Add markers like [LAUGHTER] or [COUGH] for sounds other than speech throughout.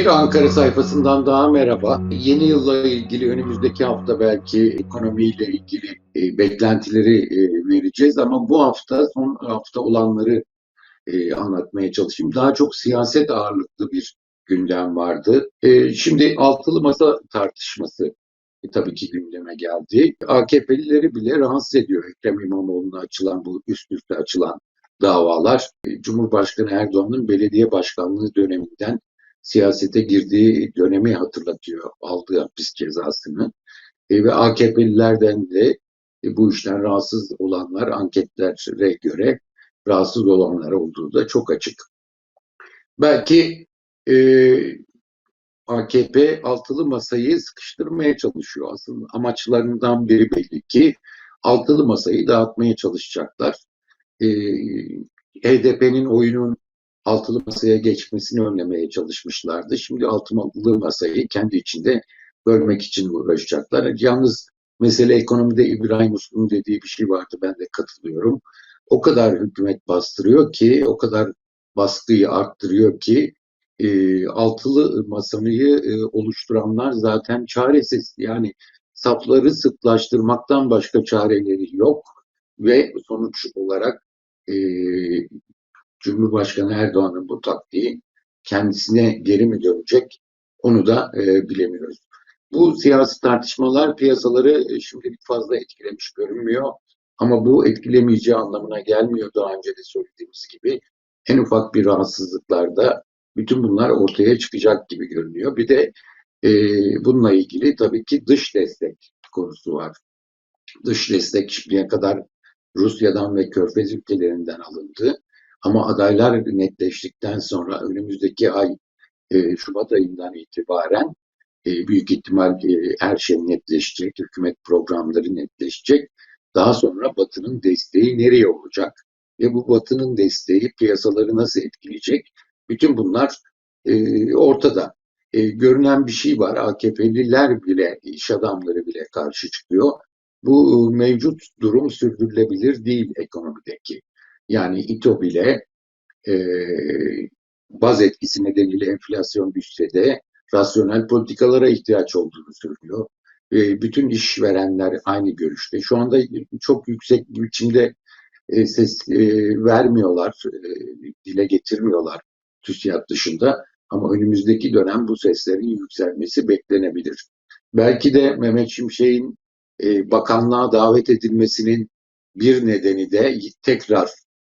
Bir Ankara sayfasından daha merhaba. Yeni yılla ilgili önümüzdeki hafta belki ekonomiyle ilgili e, beklentileri e, vereceğiz ama bu hafta son hafta olanları e, anlatmaya çalışayım. Daha çok siyaset ağırlıklı bir gündem vardı. E, şimdi altılı masa tartışması e, tabii ki gündeme geldi. AKP'lileri bile rahatsız ediyor Ekrem İmamoğlu'na açılan bu üst üste açılan davalar. E, Cumhurbaşkanı Erdoğan'ın belediye başkanlığı döneminden siyasete girdiği dönemi hatırlatıyor aldığı hapis cezasını. E, ve AKP'lilerden de e, bu işten rahatsız olanlar anketlere göre rahatsız olanlar olduğu da çok açık. Belki e, AKP altılı masayı sıkıştırmaya çalışıyor. Aslında amaçlarından biri belli ki altılı masayı dağıtmaya çalışacaklar. E, HDP'nin oyunun altılı masaya geçmesini önlemeye çalışmışlardı. Şimdi altılı masayı kendi içinde bölmek için uğraşacaklar. Yalnız mesele ekonomide İbrahim Uslu'nun dediği bir şey vardı. Ben de katılıyorum. O kadar hükümet bastırıyor ki, o kadar baskıyı arttırıyor ki e, altılı masayı e, oluşturanlar zaten çaresiz. Yani safları sıklaştırmaktan başka çareleri yok ve sonuç olarak e, Cumhurbaşkanı Erdoğan'ın bu taktiği kendisine geri mi dönecek onu da e, bilemiyoruz. Bu siyasi tartışmalar piyasaları e, şimdilik fazla etkilemiş görünmüyor. Ama bu etkilemeyeceği anlamına gelmiyor daha önce de söylediğimiz gibi. En ufak bir rahatsızlıklarda bütün bunlar ortaya çıkacak gibi görünüyor. Bir de e, bununla ilgili tabii ki dış destek konusu var. Dış destek şimdiye kadar Rusya'dan ve Körfez ülkelerinden alındı. Ama adaylar netleştikten sonra önümüzdeki ay e, Şubat ayından itibaren e, büyük ihtimal e, her şey netleşecek, hükümet programları netleşecek. Daha sonra Batı'nın desteği nereye olacak ve bu Batı'nın desteği piyasaları nasıl etkileyecek? Bütün bunlar ortada. Görünen bir şey var. AKP'liler bile, iş adamları bile karşı çıkıyor. Bu mevcut durum sürdürülebilir değil ekonomideki. Yani İTO bile e, baz etkisi nedeniyle enflasyon düşse de rasyonel politikalara ihtiyaç olduğunu söylüyor. E, bütün işverenler aynı görüşte. Şu anda çok yüksek biçimde e, ses e, vermiyorlar, e, dile getirmiyorlar TÜSİAD dışında. Ama önümüzdeki dönem bu seslerin yükselmesi beklenebilir. Belki de Mehmet Şimşek'in e, bakanlığa davet edilmesinin bir nedeni de tekrar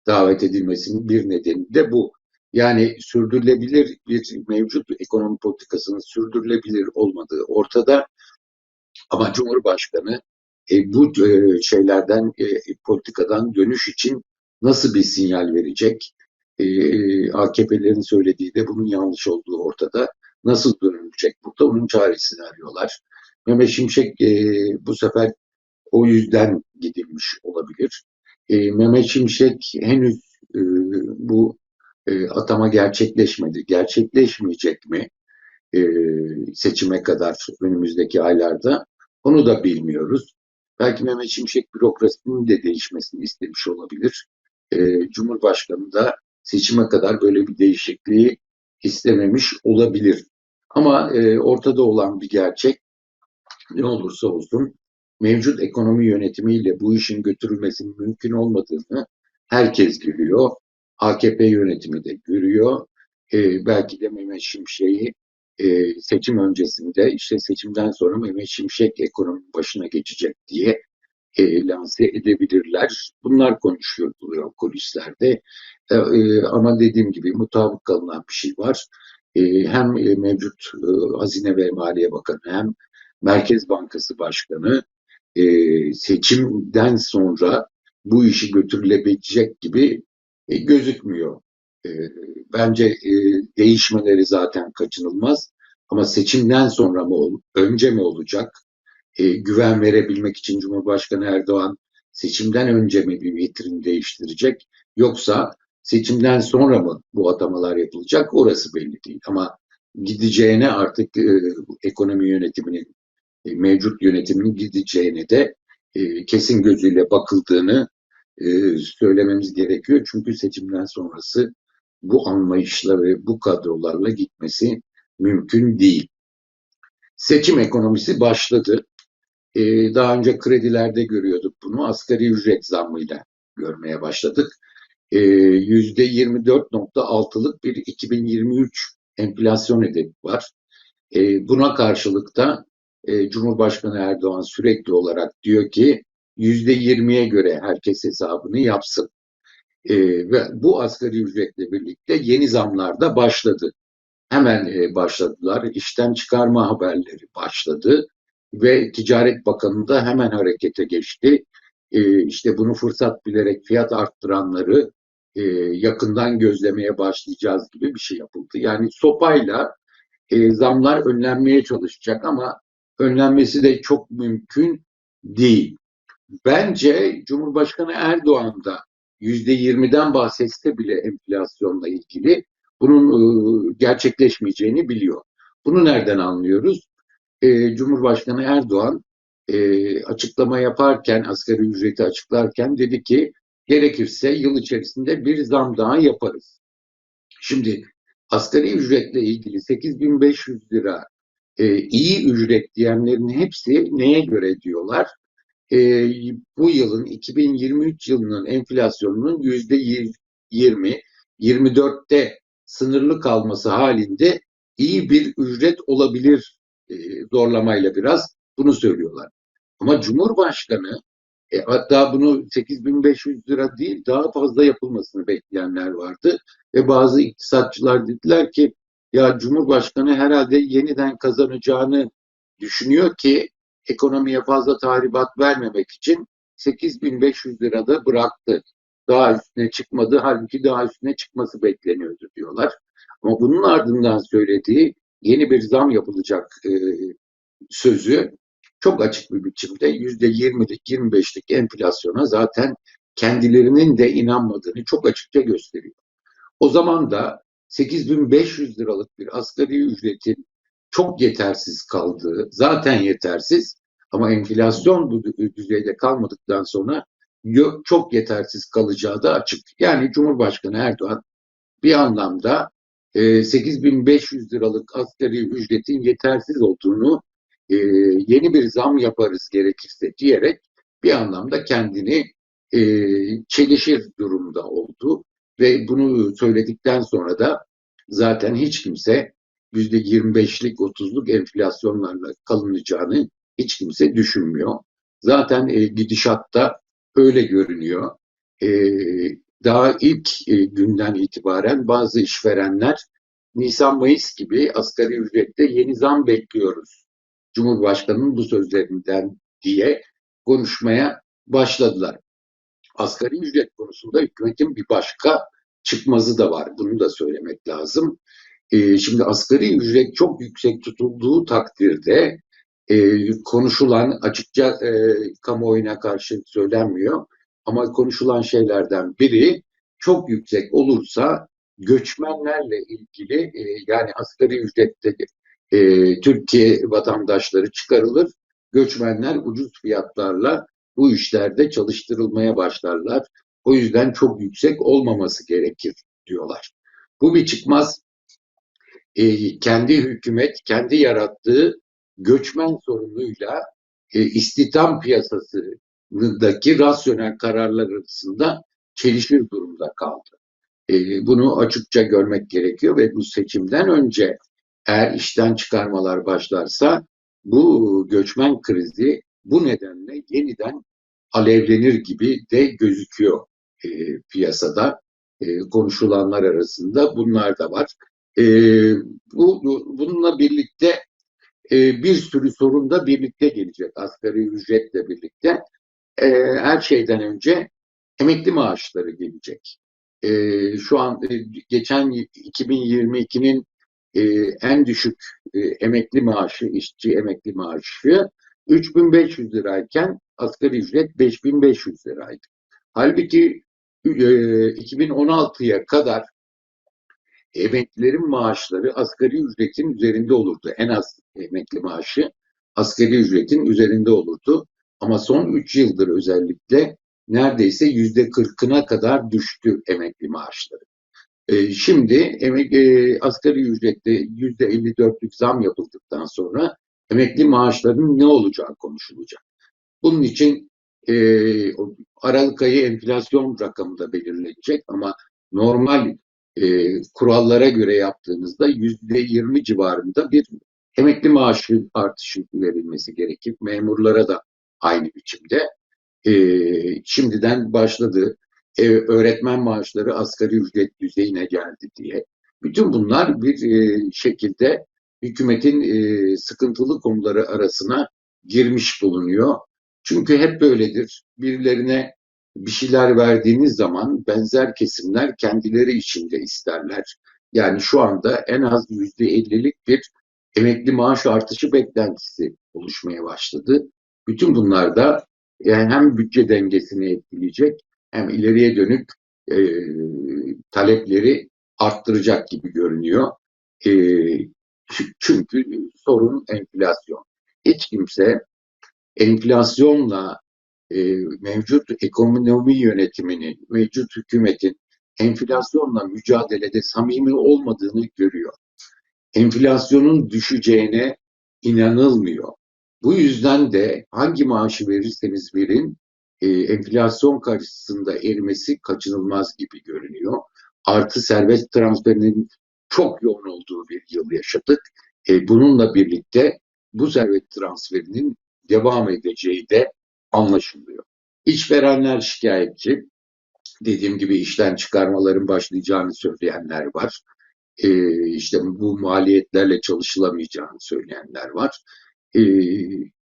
davet edilmesinin bir nedeni de bu. Yani sürdürülebilir bir mevcut ekonomi politikasının sürdürülebilir olmadığı ortada. Ama Cumhurbaşkanı e, bu e, şeylerden, e, politikadan dönüş için nasıl bir sinyal verecek? E, AKP'lerin söylediği de bunun yanlış olduğu ortada. Nasıl dönülecek burada? Onun çaresini arıyorlar. Mehmet Şimşek e, bu sefer o yüzden gidilmiş olabilir. E, Mehmet Şimşek henüz e, bu e, atama gerçekleşmedi. Gerçekleşmeyecek mi e, seçime kadar önümüzdeki aylarda? Onu da bilmiyoruz. Belki Mehmet Şimşek bürokrasinin de değişmesini istemiş olabilir. E, Cumhurbaşkanı da seçime kadar böyle bir değişikliği istememiş olabilir. Ama e, ortada olan bir gerçek ne olursa olsun mevcut ekonomi yönetimiyle bu işin götürülmesinin mümkün olmadığını herkes görüyor. AKP yönetimi de görüyor. Ee, belki de Mehmet Şimşek'i e, seçim öncesinde işte seçimden sonra Mehmet Şimşek ekonomi başına geçecek diye e, lanse edebilirler. Bunlar konuşuluyor kulislerde. E, e, ama dediğim gibi mutabık kalınan bir şey var. E, hem e, mevcut e, Hazine ve Maliye Bakanı hem Merkez Bankası Başkanı e, seçimden sonra bu işi götürülebilecek gibi e, gözükmüyor. E, bence e, değişmeleri zaten kaçınılmaz. Ama seçimden sonra mı önce mi olacak? E, güven verebilmek için Cumhurbaşkanı Erdoğan seçimden önce mi bir vitrin değiştirecek? Yoksa seçimden sonra mı bu atamalar yapılacak? Orası belli değil. Ama gideceğine artık e, ekonomi yönetiminin mevcut yönetimin gideceğine de e, kesin gözüyle bakıldığını e, söylememiz gerekiyor. Çünkü seçimden sonrası bu anlayışla ve bu kadrolarla gitmesi mümkün değil. Seçim ekonomisi başladı. Daha önce kredilerde görüyorduk bunu. Asgari ücret zammıyla görmeye başladık. Ee, %24.6'lık bir 2023 enflasyon hedefi var. Buna karşılık da e, Cumhurbaşkanı Erdoğan sürekli olarak diyor ki %20'ye göre herkes hesabını yapsın. Ee, ve bu asgari ücretle birlikte yeni zamlar da başladı. Hemen e, başladılar. İşten çıkarma haberleri başladı ve Ticaret Bakanı da hemen harekete geçti. E, işte bunu fırsat bilerek fiyat arttıranları e, yakından gözlemeye başlayacağız gibi bir şey yapıldı. Yani sopayla e, zamlar önlenmeye çalışacak ama önlenmesi de çok mümkün değil. Bence Cumhurbaşkanı Erdoğan da %20'den bahsetse bile enflasyonla ilgili bunun e, gerçekleşmeyeceğini biliyor. Bunu nereden anlıyoruz? E, Cumhurbaşkanı Erdoğan e, açıklama yaparken, asgari ücreti açıklarken dedi ki gerekirse yıl içerisinde bir zam daha yaparız. Şimdi asgari ücretle ilgili 8500 lira e, iyi ücret diyenlerin hepsi neye göre diyorlar? E, bu yılın 2023 yılının enflasyonunun yüzde 20, 24'te sınırlı kalması halinde iyi bir ücret olabilir e, zorlamayla biraz bunu söylüyorlar. Ama Cumhurbaşkanı e, hatta bunu 8500 lira değil daha fazla yapılmasını bekleyenler vardı ve bazı iktisatçılar dediler ki ya Cumhurbaşkanı herhalde yeniden kazanacağını düşünüyor ki ekonomiye fazla tahribat vermemek için 8500 lirada bıraktı. Daha üstüne çıkmadı. Halbuki daha üstüne çıkması bekleniyordu diyorlar. Ama bunun ardından söylediği yeni bir zam yapılacak e, sözü çok açık bir biçimde yüzde yirmilik, yirmi beşlik enflasyona zaten kendilerinin de inanmadığını çok açıkça gösteriyor. O zaman da 8500 liralık bir asgari ücretin çok yetersiz kaldığı, zaten yetersiz ama enflasyon bu düzeyde kalmadıktan sonra çok yetersiz kalacağı da açık. Yani Cumhurbaşkanı Erdoğan bir anlamda 8500 liralık asgari ücretin yetersiz olduğunu yeni bir zam yaparız gerekirse diyerek bir anlamda kendini çelişir durumda oldu ve bunu söyledikten sonra da zaten hiç kimse yüzde 25'lik 30'luk enflasyonlarla kalınacağını hiç kimse düşünmüyor. Zaten e, gidişatta öyle görünüyor. E, daha ilk e, günden itibaren bazı işverenler Nisan-Mayıs gibi asgari ücrette yeni zam bekliyoruz. Cumhurbaşkanının bu sözlerinden diye konuşmaya başladılar. Asgari ücret konusunda hükümetin bir başka çıkmazı da var. Bunu da söylemek lazım. E, şimdi asgari ücret çok yüksek tutulduğu takdirde e, konuşulan açıkça e, kamuoyuna karşı söylenmiyor ama konuşulan şeylerden biri çok yüksek olursa göçmenlerle ilgili e, yani asgari ücrette Türkiye vatandaşları çıkarılır. Göçmenler ucuz fiyatlarla bu işlerde çalıştırılmaya başlarlar. O yüzden çok yüksek olmaması gerekir diyorlar. Bu bir çıkmaz e, kendi hükümet, kendi yarattığı göçmen sorunuyla e, istihdam piyasasındaki rasyonel kararlar arasında çelişir durumda kaldı. E, bunu açıkça görmek gerekiyor ve bu seçimden önce eğer işten çıkarmalar başlarsa bu göçmen krizi bu nedenle yeniden alevlenir gibi de gözüküyor e, piyasada. E, konuşulanlar arasında bunlar da var. E, bu Bununla birlikte e, bir sürü sorun da birlikte gelecek asgari ücretle birlikte. E, her şeyden önce emekli maaşları gelecek. E, şu an e, geçen 2022'nin e, en düşük e, emekli maaşı, işçi emekli maaşı 3500 lirayken asgari ücret 5500 liraydı. Halbuki e, 2016'ya kadar emeklilerin maaşları asgari ücretin üzerinde olurdu. En az emekli maaşı asgari ücretin üzerinde olurdu. Ama son 3 yıldır özellikle neredeyse yüzde kırkına kadar düştü emekli maaşları. E, şimdi emek, e, asgari ücrette yüzde 54'lük zam yapıldıktan sonra emekli maaşlarının ne olacağı konuşulacak. Bunun için e, Aralık ayı enflasyon rakamı da belirlenecek ama normal e, kurallara göre yaptığınızda yüzde 20 civarında bir emekli maaşı artışı verilmesi gerekir. Memurlara da aynı biçimde. E, şimdiden başladı. E, öğretmen maaşları asgari ücret düzeyine geldi diye. Bütün bunlar bir e, şekilde hükümetin e, sıkıntılı konuları arasına girmiş bulunuyor. Çünkü hep böyledir. Birilerine bir şeyler verdiğiniz zaman benzer kesimler kendileri içinde isterler. Yani şu anda en az yüzde ellilik bir emekli maaş artışı beklentisi oluşmaya başladı. Bütün bunlar da yani hem bütçe dengesini etkileyecek hem ileriye dönük e, talepleri arttıracak gibi görünüyor. E, çünkü sorun enflasyon. Hiç kimse enflasyonla e, mevcut ekonomi yönetimini, mevcut hükümetin enflasyonla mücadelede samimi olmadığını görüyor. Enflasyonun düşeceğine inanılmıyor. Bu yüzden de hangi maaşı verirseniz verin e, enflasyon karşısında erimesi kaçınılmaz gibi görünüyor. Artı serbest transferinin çok yoğun olduğu bir yıl yaşadık. E, bununla birlikte bu servet transferinin devam edeceği de anlaşılıyor. İşverenler şikayetçi. Dediğim gibi işten çıkarmaların başlayacağını söyleyenler var. Ee, işte bu maliyetlerle çalışılamayacağını söyleyenler var. Ee,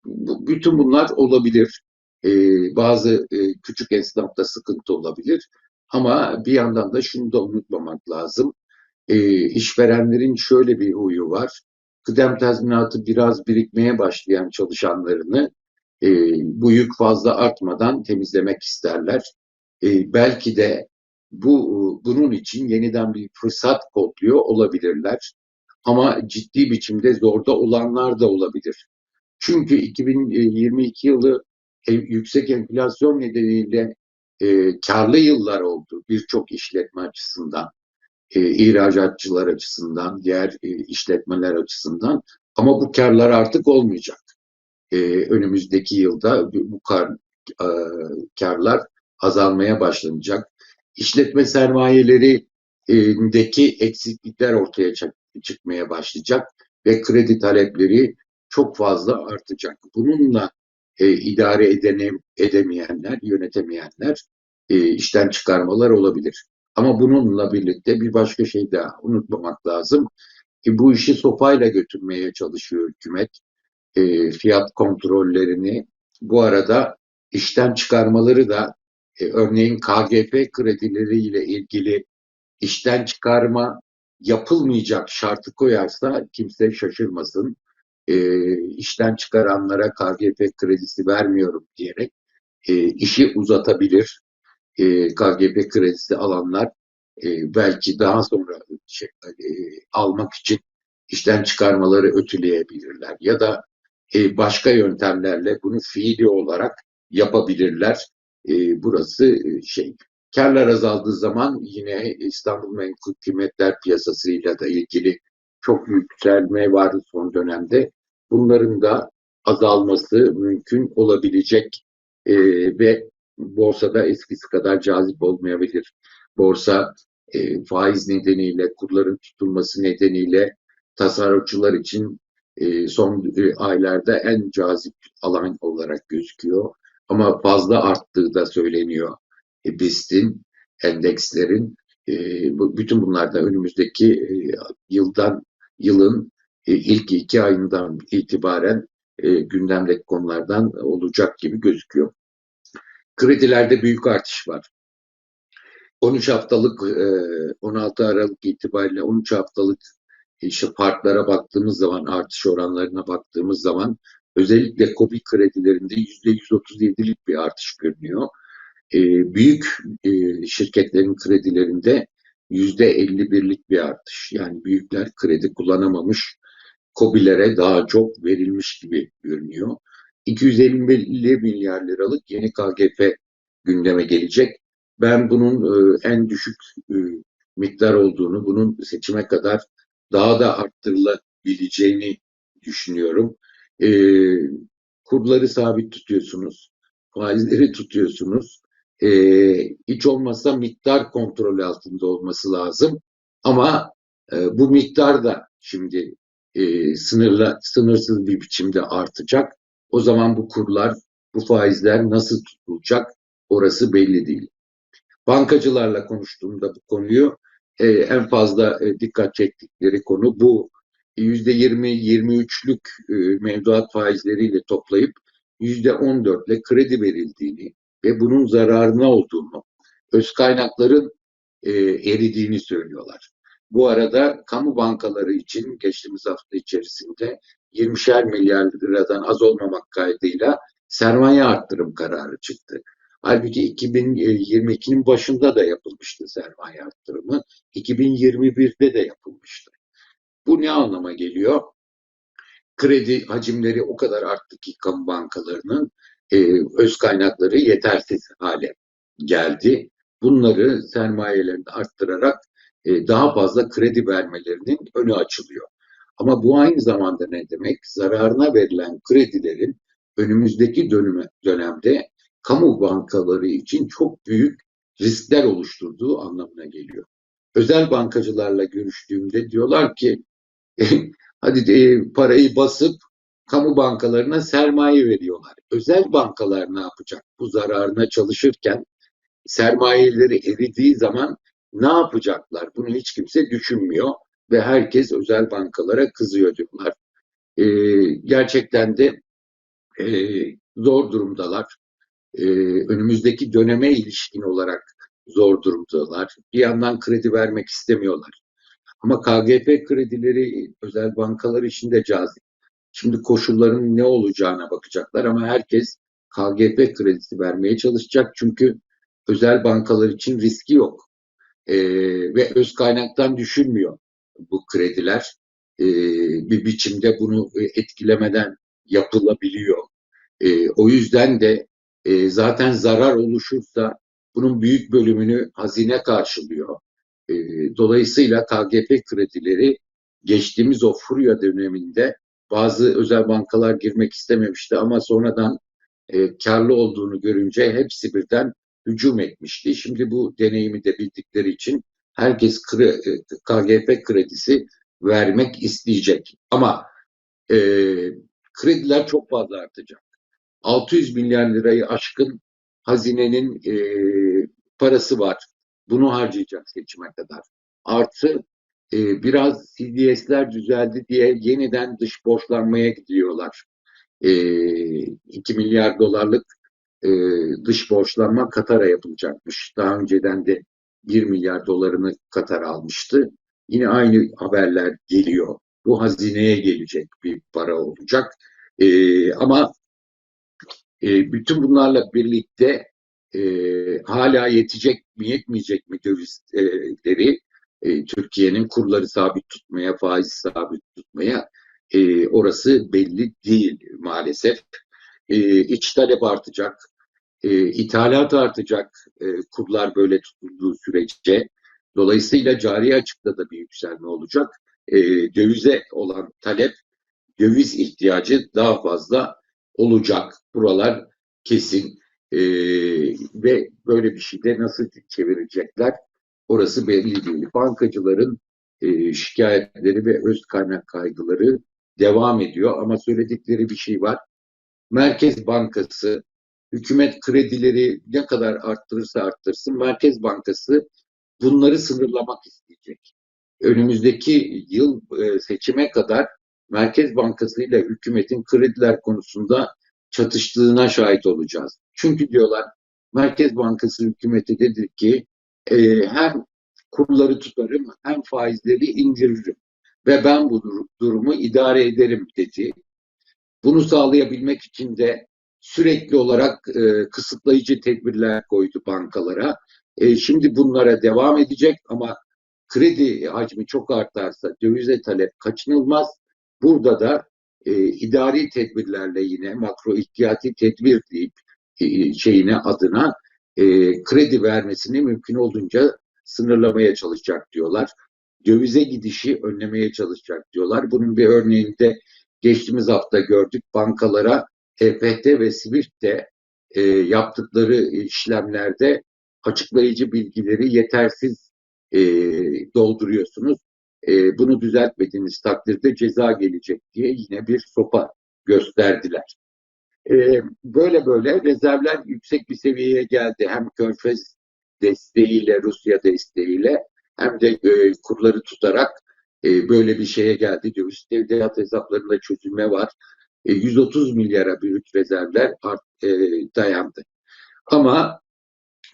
bu, bütün bunlar olabilir. Ee, bazı e, küçük esnafta sıkıntı olabilir. Ama bir yandan da şunu da unutmamak lazım. Ee, işverenlerin şöyle bir huyu var. Kıdem tazminatı biraz birikmeye başlayan çalışanlarını e, bu yük fazla artmadan temizlemek isterler. E, belki de bu bunun için yeniden bir fırsat kodluyor olabilirler. Ama ciddi biçimde zorda olanlar da olabilir. Çünkü 2022 yılı e, yüksek enflasyon nedeniyle e, karlı yıllar oldu birçok işletme açısından, e, ihracatçılar açısından, diğer e, işletmeler açısından. Ama bu karlar artık olmayacak e, önümüzdeki yılda bu kar, e, karlar azalmaya başlanacak. İşletme sermayelerindeki eksiklikler ortaya çıkmaya başlayacak ve kredi talepleri çok fazla artacak. Bununla e, idare edene, edemeyenler, yönetemeyenler e, işten çıkarmalar olabilir. Ama bununla birlikte bir başka şey daha unutmamak lazım ki bu işi sopayla götürmeye çalışıyor hükümet e, fiyat kontrollerini bu arada işten çıkarmaları da e, örneğin KGP kredileriyle ilgili işten çıkarma yapılmayacak şartı koyarsa kimse şaşırmasın. E, işten çıkaranlara KGP kredisi vermiyorum diyerek e, işi uzatabilir. E, KGP kredisi alanlar e, belki daha sonra şey, e, almak için işten çıkarmaları ötüleyebilirler. Ya da e, başka yöntemlerle bunu fiili olarak yapabilirler. E, burası e, şey. Karlar azaldığı zaman yine İstanbul Menkul Kıymetler Piyasası'yla da ilgili çok yükselme var son dönemde. Bunların da azalması mümkün olabilecek e, ve borsada eskisi kadar cazip olmayabilir. Borsa e, faiz nedeniyle, kurların tutulması nedeniyle tasarrufçular için e, son e, aylarda en cazip alan olarak gözüküyor. Ama fazla arttığı da söyleniyor. E, BIST'in, endekslerin, bütün bunlar da önümüzdeki yıldan yılın ilk iki ayından itibaren gündemdeki konulardan olacak gibi gözüküyor. Kredilerde büyük artış var. 13 haftalık 16 Aralık itibariyle 13 haftalık işte farklara baktığımız zaman, artış oranlarına baktığımız zaman özellikle KOBİ kredilerinde %137'lik bir artış görünüyor. E, büyük e, şirketlerin kredilerinde %51'lik bir artış. Yani büyükler kredi kullanamamış, KOBİ'lere daha çok verilmiş gibi görünüyor. 250 milyar liralık yeni KGF gündeme gelecek. Ben bunun e, en düşük e, miktar olduğunu, bunun seçime kadar daha da arttırılabileceğini düşünüyorum. E, kurları sabit tutuyorsunuz, faizleri [LAUGHS] tutuyorsunuz. Hiç olmazsa miktar kontrolü altında olması lazım. Ama bu miktar da şimdi sınırla, sınırsız bir biçimde artacak. O zaman bu kurlar, bu faizler nasıl tutulacak orası belli değil. Bankacılarla konuştuğumda bu konuyu e, en fazla e, dikkat çektikleri konu bu. %20-23'lük e, mevduat faizleriyle toplayıp %14'le kredi verildiğini ve bunun zararına olduğunu, öz kaynakların e, eridiğini söylüyorlar. Bu arada kamu bankaları için geçtiğimiz hafta içerisinde 20'şer milyar liradan az olmamak kaydıyla sermaye arttırım kararı çıktı. Halbuki 2022'nin başında da yapılmıştı sermaye arttırımı. 2021'de de yapılmıştı. Bu ne anlama geliyor? Kredi hacimleri o kadar arttı ki kamu bankalarının e, öz kaynakları yetersiz hale geldi. Bunları sermayelerini arttırarak e, daha fazla kredi vermelerinin önü açılıyor. Ama bu aynı zamanda ne demek? Zararına verilen kredilerin önümüzdeki dönüme, dönemde kamu bankaları için çok büyük riskler oluşturduğu anlamına geliyor. Özel bankacılarla görüştüğümde diyorlar ki [LAUGHS] hadi e, parayı basıp kamu bankalarına sermaye veriyorlar. Özel bankalar ne yapacak? Bu zararına çalışırken sermayeleri eridiği zaman ne yapacaklar? Bunu hiç kimse düşünmüyor ve herkes özel bankalara kızıyor diyorlar. E, gerçekten de e, zor durumdalar. E, önümüzdeki döneme ilişkin olarak zor durumdalar. Bir yandan kredi vermek istemiyorlar. Ama KGP kredileri özel bankalar için de cazip. Şimdi koşulların ne olacağına bakacaklar ama herkes KGP kredisi vermeye çalışacak. Çünkü özel bankalar için riski yok. Ee, ve öz kaynaktan düşülmüyor bu krediler. Ee, bir biçimde bunu etkilemeden yapılabiliyor. Ee, o yüzden de e, zaten zarar oluşursa bunun büyük bölümünü hazine karşılıyor. E, dolayısıyla KGP kredileri geçtiğimiz o furya döneminde bazı özel bankalar girmek istememişti ama sonradan e, karlı olduğunu görünce hepsi birden hücum etmişti. Şimdi bu deneyimi de bildikleri için herkes KGP kredisi vermek isteyecek. Ama e, krediler çok fazla artacak. 600 milyar lirayı aşkın hazinenin e, parası var. Bunu harcayacak seçime kadar. Artı e, biraz CDS'ler düzeldi diye yeniden dış borçlanmaya gidiyorlar. E, 2 milyar dolarlık e, dış borçlanma Katar'a yapılacakmış. Daha önceden de 1 milyar dolarını Katar almıştı. Yine aynı haberler geliyor. Bu hazineye gelecek bir para olacak. E, ama e, bütün bunlarla birlikte e, hala yetecek mi yetmeyecek mi dövizleri e, Türkiye'nin kurları sabit tutmaya, faiz sabit tutmaya e, orası belli değil maalesef. E, iç talep artacak, e, ithalat artacak e, kurlar böyle tutulduğu sürece. Dolayısıyla cari açıkta da bir yükselme olacak. E, dövize olan talep, döviz ihtiyacı daha fazla olacak. Buralar kesin. E, ve böyle bir şeyde nasıl çevirecekler orası belli değil. Bankacıların e, şikayetleri ve öz kaynak kaygıları devam ediyor ama söyledikleri bir şey var. Merkez Bankası hükümet kredileri ne kadar arttırırsa arttırsın Merkez Bankası bunları sınırlamak isteyecek. Önümüzdeki yıl e, seçime kadar Merkez Bankası ile hükümetin krediler konusunda çatıştığına şahit olacağız. Çünkü diyorlar Merkez Bankası hükümeti dedi ki e, hem kurları tutarım hem faizleri indiririm ve ben bu durumu idare ederim dedi. Bunu sağlayabilmek için de sürekli olarak e, kısıtlayıcı tedbirler koydu bankalara. E, şimdi bunlara devam edecek ama kredi hacmi çok artarsa dövize talep kaçınılmaz. Burada da e, idari tedbirlerle yine makro ihtiyati tedbir deyip e, şeyine adına e, kredi vermesini mümkün olduğunca sınırlamaya çalışacak diyorlar. Dövize gidişi önlemeye çalışacak diyorlar. Bunun bir örneğini de geçtiğimiz hafta gördük. Bankalara EFT ve Swift'te e, yaptıkları işlemlerde açıklayıcı bilgileri yetersiz e, dolduruyorsunuz. E, bunu düzeltmediğiniz takdirde ceza gelecek diye yine bir sopa gösterdiler. E, böyle böyle rezervler yüksek bir seviyeye geldi. Hem Körfez desteğiyle, Rusya desteğiyle hem de e, kurları tutarak e, böyle bir şeye geldi. Döviz devlet hesaplarında çözülme var. E, 130 milyara büyük rezervler art, e, dayandı. Ama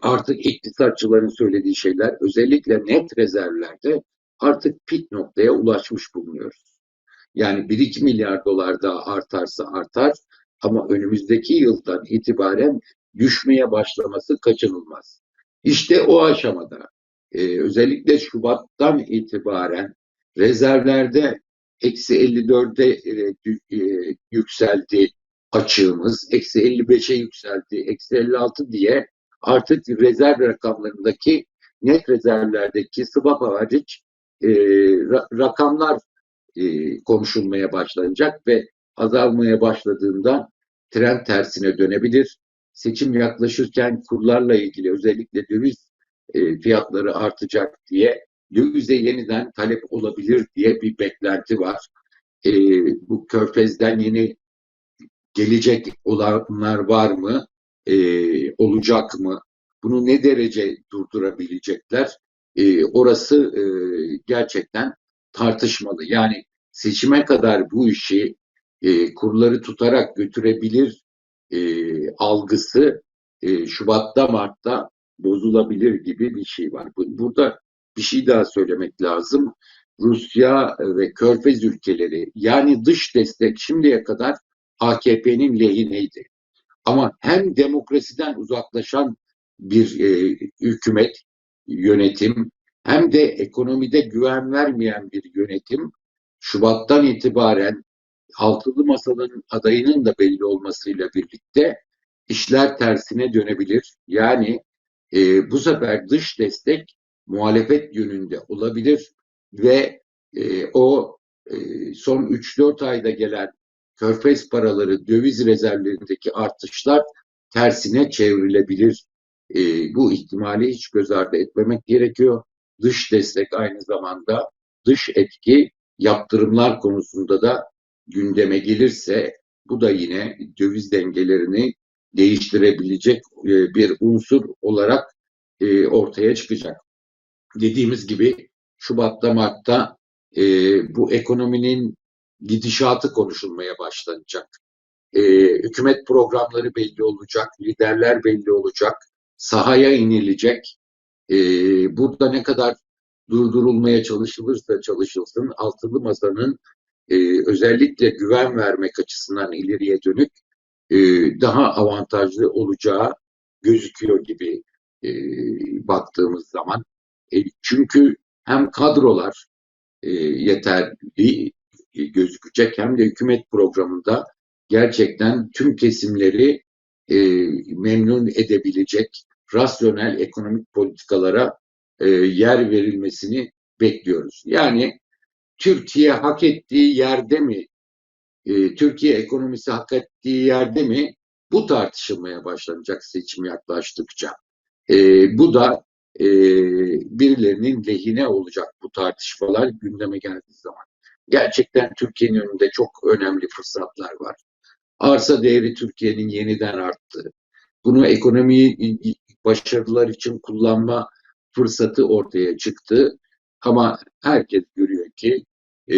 artık iktisatçıların söylediği şeyler özellikle net rezervlerde artık pik noktaya ulaşmış bulunuyoruz. Yani 1-2 milyar dolar daha artarsa artar ama önümüzdeki yıldan itibaren düşmeye başlaması kaçınılmaz. İşte o aşamada e, özellikle Şubat'tan itibaren rezervlerde eksi 54'e e, e, yükseldi açığımız, eksi 55'e yükseldi, eksi 56 diye artık rezerv rakamlarındaki net rezervlerdeki swap hariç e, ra rakamlar e, konuşulmaya başlanacak ve azalmaya başladığında trend tersine dönebilir. Seçim yaklaşırken kurlarla ilgili özellikle döviz e, fiyatları artacak diye dövize yeniden talep olabilir diye bir beklenti var. E, bu körfezden yeni gelecek olanlar var mı? E, olacak mı? Bunu ne derece durdurabilecekler? E, orası e, gerçekten tartışmalı. Yani seçime kadar bu işi e, kurları tutarak götürebilir e, algısı e, Şubat'ta Mart'ta bozulabilir gibi bir şey var. Burada bir şey daha söylemek lazım. Rusya ve Körfez ülkeleri yani dış destek şimdiye kadar AKP'nin lehineydi. Ama hem demokrasiden uzaklaşan bir e, hükümet, yönetim hem de ekonomide güven vermeyen bir yönetim Şubat'tan itibaren altılı masanın adayının da belli olmasıyla birlikte işler tersine dönebilir. Yani e, bu sefer dış destek muhalefet yönünde olabilir ve e, o e, son 3-4 ayda gelen körfez paraları döviz rezervlerindeki artışlar tersine çevrilebilir. E, bu ihtimali hiç göz ardı etmemek gerekiyor. Dış destek aynı zamanda dış etki yaptırımlar konusunda da gündeme gelirse bu da yine döviz dengelerini değiştirebilecek e, bir unsur olarak e, ortaya çıkacak. Dediğimiz gibi Şubat'ta Mart'ta e, bu ekonominin gidişatı konuşulmaya başlanacak. Hükümet programları belli olacak, liderler belli olacak, sahaya inilecek. Burada ne kadar durdurulmaya çalışılırsa çalışılsın altılı masanın özellikle güven vermek açısından ileriye dönük daha avantajlı olacağı gözüküyor gibi e, baktığımız zaman. E, çünkü hem kadrolar e, yeterli gözükecek hem de hükümet programında gerçekten tüm kesimleri e, memnun edebilecek rasyonel ekonomik politikalara yer verilmesini bekliyoruz. Yani Türkiye hak ettiği yerde mi, Türkiye ekonomisi hak ettiği yerde mi bu tartışılmaya başlanacak seçim yaklaştıkça. E, bu da e, birilerinin lehine olacak bu tartışmalar gündeme geldiği zaman. Gerçekten Türkiye'nin önünde çok önemli fırsatlar var. Arsa değeri Türkiye'nin yeniden arttı. Bunu ekonomiyi başarılar için kullanma fırsatı ortaya çıktı. Ama herkes görüyor ki e,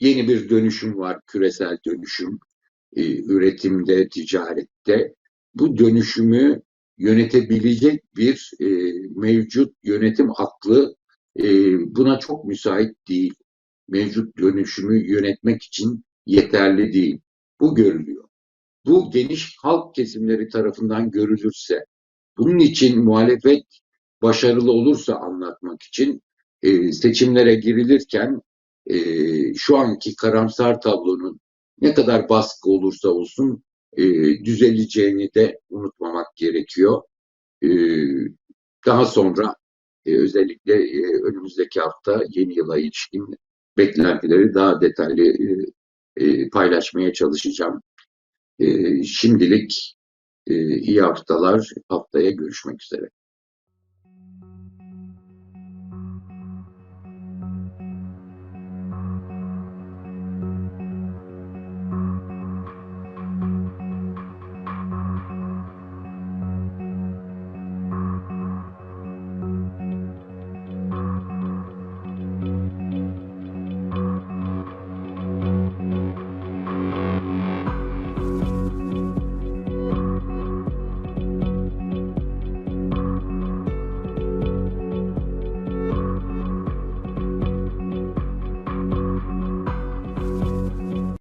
yeni bir dönüşüm var, küresel dönüşüm, e, üretimde, ticarette. Bu dönüşümü yönetebilecek bir e, mevcut yönetim aklı e, buna çok müsait değil. Mevcut dönüşümü yönetmek için yeterli değil. Bu görülüyor. Bu geniş halk kesimleri tarafından görülürse, bunun için muhalefet başarılı olursa anlatmak için e, seçimlere girilirken e, şu anki karamsar tablonun ne kadar baskı olursa olsun e, düzeleceğini de unutmamak gerekiyor. E, daha sonra e, özellikle e, önümüzdeki hafta yeni yıla ilişkin beklentileri daha detaylı e, e, paylaşmaya çalışacağım. E, şimdilik e, iyi haftalar, haftaya görüşmek üzere.